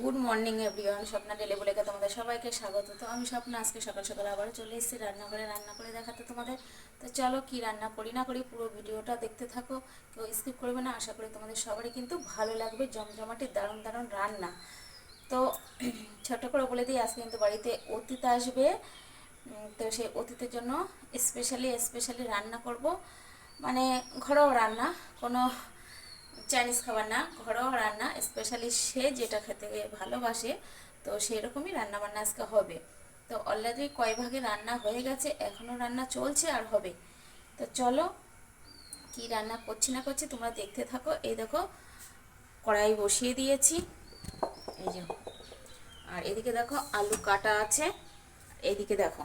Good morning everyone Swapna ডেলে বলে তোমাদের সবাইকে স্বাগত। তো আমি স্বপ্ন, আজকে সকাল সকাল আবারও চলে এসেছি রান্নাঘরে রান্না করে দেখাতে তোমাদের। তো চলো কি রান্না করি না করি পুরো ভিডিওটা দেখতে থাকো। কেউ স্কিপ করবে না, আশা করি তোমাদের সবারই কিন্তু ভালো লাগবে। জমজমাটি দারুণ দারুণ রান্না। তো ছোট করে বলে দিই, আজকে কিন্তু বাড়িতে অতীত আসবে। তো সেই অতীতের জন্য স্পেশালি স্পেশালি রান্না করব। মানে ঘরোয়া রান্না, কোনো চাইনিজ খাবার না, ঘরোয়া রান্না স্পেশালি সে যেটা খেতে ভালোবাসে, তো সেই রকমই রান্না বান্না আজকে হবে। তো অলরেডি কয় ভাগে রান্না হয়ে গেছে এখনও রান্না চলছে আর হবে। তো চলো, কি রান্না করছি না করছি তোমরা দেখতে থাকো। এই দেখো, কড়াই বসিয়ে দিয়েছি। এই যে, আর এদিকে দেখো আলু কাটা আছে। এদিকে দেখো।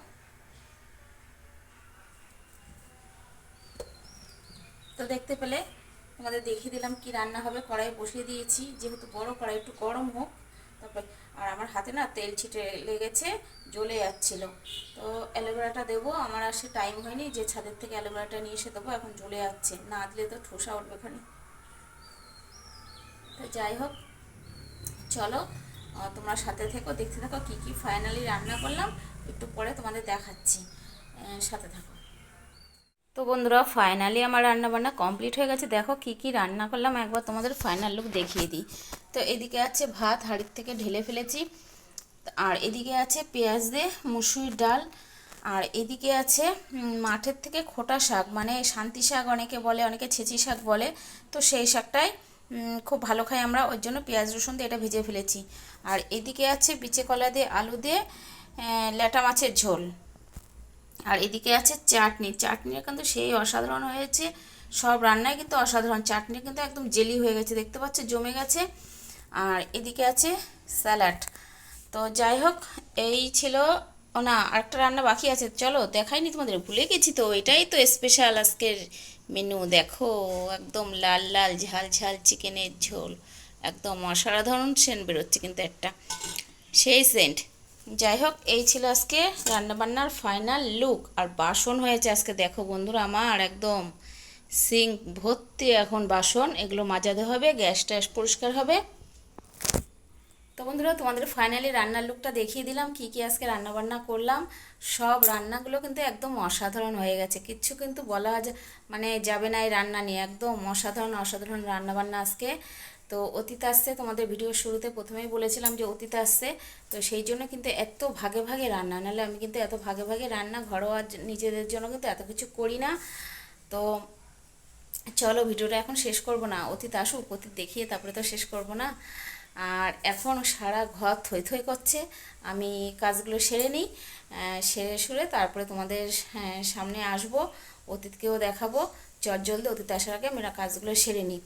তো দেখতে পেলে তোমাদের দেখিয়ে দিলাম কি রান্না হবে কড়াই বসিয়ে দিয়েছি, যেহেতু বড় কড়াই, একটু গরম হোক। তারপর, আর আমার হাতে না তেল ছিটে লেগেছে, জ্বলে যাচ্ছিল। তো অ্যালোভেরাটা দেবো, আমার আর সে টাইম হয়নি, যে ছাদের থেকে অ্যালোভেরাটা নিয়ে এসে দেবো, এখন জ্বলে যাচ্ছে। না দিলে তো ঠোসা উঠবে খানি। তো যাই হোক, চলো তোমরা সাথে থেকো, দেখতে থাকো কী কী ফাইনালি রান্না করলাম, একটু পরে তোমাদের দেখাচ্ছি। সাথে থাকো। তো বন্ধুরা ফাইনালি আমার রান্না বান্না কমপ্লিট হয়ে গেছে। দেখো কি কি রান্না করলাম, একবার তোমাদের ফাইনাল লুক দেখিয়ে দিই। তো এদিকে আছে ভাত, হাড়ির থেকে ঢেলে ফেলেছি। আর এদিকে আছে পেঁয়াজ দিয়ে মুসুরির ডাল। আর এদিকে আছে মাঠের থেকে খোটা শাক মানে শান্তি শাক অনেকে বলে, অনেকে ছেঁচি শাক বলে। তো সেই শাকটাই খুব ভালো খাই আমরা ওই জন্য পেঁয়াজ রসুন দিয়ে এটা ভেজে ফেলেছি। আর এদিকে আছে বিচে কলা দিয়ে আলু দিয়ে ল্যাটা মাছের ঝোল। আর এদিকে আছে চাটনি। চাটনিটা কিন্তু সেই অসাধারণ হয়েছে। সব রান্নায় কিন্তু অসাধারণ। চাটনি কিন্তু একদম জেলি হয়ে গেছে, দেখতে পাচ্ছ? জমে গেছে। আর এদিকে আছে স্যালাড। তো যাই হোক, এই ছিল, ও না, আরেকটা রান্না বাকি আছে। চলো দেখাইনি তোমাদের, ভুলে গেছি তো। এটাই তো স্পেশাল আজকের মেনু দেখো, একদম লাল লাল, ঝাল ঝাল চিকেনের ঝোল। একদম অসাধারণ সেন্ট বেরোচ্ছে কিন্তু একটা। সেই সেন্ট। যাই হোক এই ছিল আজকে রান্নাবান্নার ফাইনাল লুক আর বাসন হয়েছে আজকে, দেখো বন্ধুরা, আমার একদম সিঙ্ক ভর্তি এখন বাসন। এগুলো মাজাতে হবে, গ্যাস ট্যাস পরিষ্কার হবে। তো বন্ধুরা, তোমাদের ফাইনালি রান্নার লুকটা দেখিয়ে দিলাম, কি কি আজকে রান্নাবান্না করলাম। সব রান্নাগুলো কিন্তু একদম অসাধারণ হয়ে গেছে। কিচ্ছু কিন্তু বলা মানে যাবে না এই রান্না নিয়ে, একদম অসাধারণ অসাধারণ রান্নাবান্না আজকে। তো অতীত আসছে তোমাদের ভিডিও শুরুতে প্রথমেই বলেছিলাম যে অতীত আসছে তো সেই জন্য কিন্তু এত ভাগে ভাগে রান্না নাহলে আমি কিন্তু এত ভাগে ভাগে রান্না ঘরোয়া নিজেদের জন্য কিন্তু এত কিছু করি না। তো চলো ভিডিওটা এখন শেষ করব না অতীত আসুক অতীত দেখিয়ে তারপরে তো শেষ করব না। আর এখন সারা ঘর থই থই করছে আমি কাজগুলো সেরে নিই সেরে সুরে তারপরে তোমাদের হ্যাঁ, সামনে আসব অতীতকেও দেখাবো চট জলদি অতীত আসার আগে আমরা কাজগুলো সেরে নিই।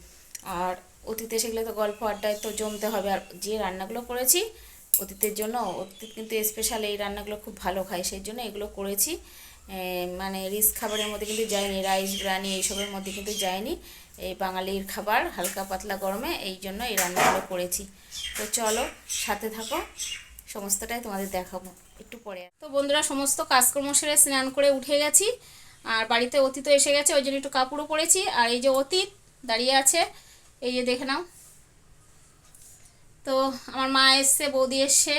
আর অতীতে সেগুলো তো গল্প আড্ডায় তো জমতে হবে। আর যে রান্নাগুলো করেছি, অতীতের জন্য অতীত কিন্তু স্পেশাল এই রান্নাগুলো খুব ভালো খায় সেই জন্য এগুলো করেছি। মানে রিচ খাবারের মধ্যে কিন্তু যায়নি রাইস বিরিয়ানি এইসবের মধ্যে কিন্তু যায়নি। এই বাঙালির খাবার হালকা পাতলা গরমে এই জন্য এই রান্নাগুলো করেছি। তো চলো সাথে থাকো, সমস্তটাই তোমাদের দেখাবো একটু পরে। তো বন্ধুরা সমস্ত কাজকর্ম সেরে স্নান করে উঠে গেছি। আর বাড়িতে অতীত এসে গেছে, ওই জন্য একটু কাপড়ও পরেছি। আর এই যে অতীত দাঁড়িয়ে আছে এই যে দেখে নাও। তো আমার মা এসছে, বৌদি এসছে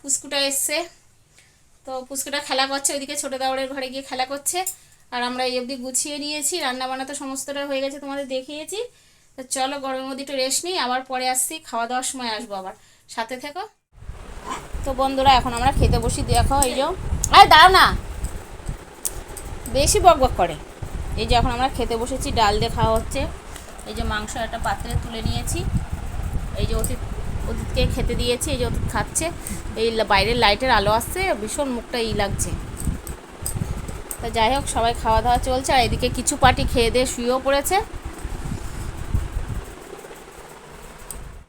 পুস্কুটা এসছে। তো পুস্কুটা খেলা করছে, ওইদিকে ছোটো দাওয়ারের ঘরে গিয়ে খেলা করছে। আর আমরা এই অবধি গুছিয়ে নিয়েছি রান্না বান্না তো সমস্তটা হয়ে গেছে তোমাদের দেখিয়েছি। তো চলো গরমের মধ্যে একটু রেস্ট নিই, আবার পরে আসছি খাওয়া দাওয়ার সময় আসব আবার। সাথে থেকো। তো বন্ধুরা, এখন আমরা খেতে বসি, দেখো এই যে। আরে দাঁড়াও না। বেশি বক বক করে। এই যে এখন আমরা খেতে বসেছি, ডাল দিয়ে খাওয়া হচ্ছে। এই যে মাংস একটা পাত্রে তুলে নিয়েছি। এই যে অতীত অতীতকে খেতে দিয়েছি, এই যে অতীত খাচ্ছে। এই বাইরের লাইটের আলো আসছে, ভীষণ মুখটা ই লাগছে। তা যাই হোক, সবাই খাওয়া দাওয়া চলছে, আর এদিকে কিছু পার্টি খেয়ে দিয়ে শুয়েও পড়েছে।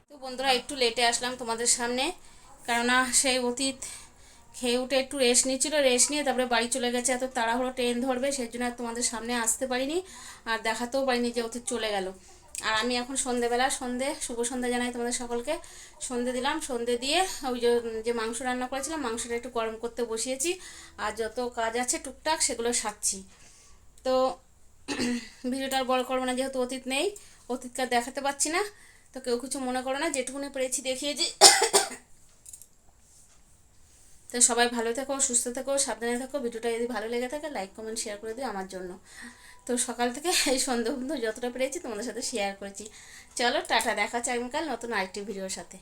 তো বন্ধুরা, একটু লেটে আসলাম তোমাদের সামনে, কেননা সেই অতীত খেয়ে উঠে একটু রেস্ট নিচ্ছিল রেস্ট নিয়ে তারপরে বাড়ি চলে গেছে। এত তাড়াহুড়ো ট্রেন ধরবে সেই জন্য আর তোমাদের সামনে আসতে পারিনি, আর দেখাতেও পারিনি যে অতীত চলে গেল। আর আমি এখন সন্ধেবেলা, সন্ধে, শুভ সন্ধ্যা জানাই তোমাদের সকলকে। সন্ধে দিলাম, সন্ধে দিয়ে ওই যে মাংস রান্না করেছিলাম, মাংসটা একটু গরম করতে বসিয়েছি। আর যত কাজ আছে টুকটাক সেগুলো সারছি। তো ভিডিওটা আর বড় করব না, যেহেতু অতীত নেই, অতীতকে দেখাতে পাচ্ছি না। তো কেউ কিছু মনে করো না, যেটুকুনি পেরেছি দেখিয়েছি। তো সবাই ভালো থেকো, সুস্থ থেকো, সাবধানে থাকো। ভিডিওটা যদি ভালো লেগে থাকে লাইক কমেন্ট শেয়ার করে দিও আমার জন্য। তো সকাল থেকে এই পর্যন্ত যতটা পেরেছি তোমাদের সাথে শেয়ার করেছি। চলো টাটা, দেখা হচ্ছে আগামীকাল নতুন আরেকটি ভিডিওর সাথে।